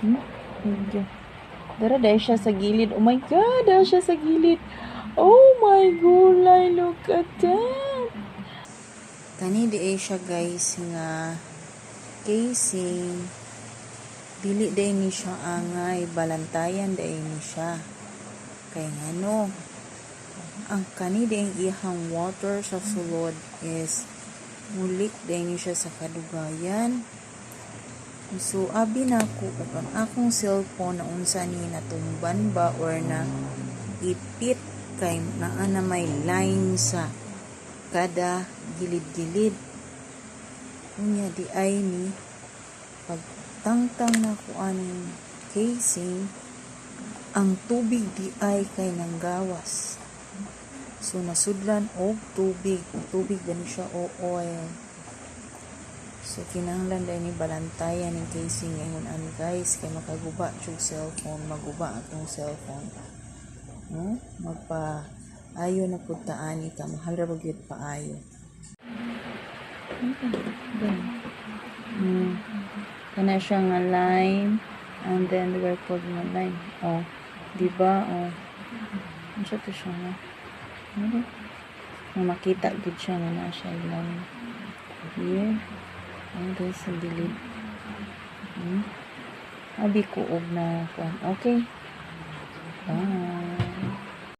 Hmm? Medyo. Dara dahil siya sa gilid. Oh my God, dahil siya sa gilid. Oh my gulay, look at that. Kani di ay siya guys nga casing. Dili day ni siya angay, balantayan day ni siya. Kay ngano, ang kani ang ihang water sa sulod is mulik day ni siya sa kadugayan. So, abi na ug ang akong cellphone na unsa ni natumban ba or na ipit kay naa na may line sa kada gilid-gilid. Unya di ay ni pagtangtang na ko aning casing ang tubig di ay kay nanggawas. So nasudlan og tubig, tubig gani siya o oil. So, kinahanglan dahil ni balantayan ng casing ngayon ano guys, kay makaguba yung cellphone, maguba atong cellphone. No? Magpa ayo na putaan ka, mahal ra bagyo pa ayo. Hmm. Kana siya nga line, and then the record nga line. Oh, di ba? Oh. Ano siya to siya nga? Ano? Makita gud siya nga na siya line. Here. Ang guys, sa gilid. Hmm? Abi ko og na. Okay. Bye.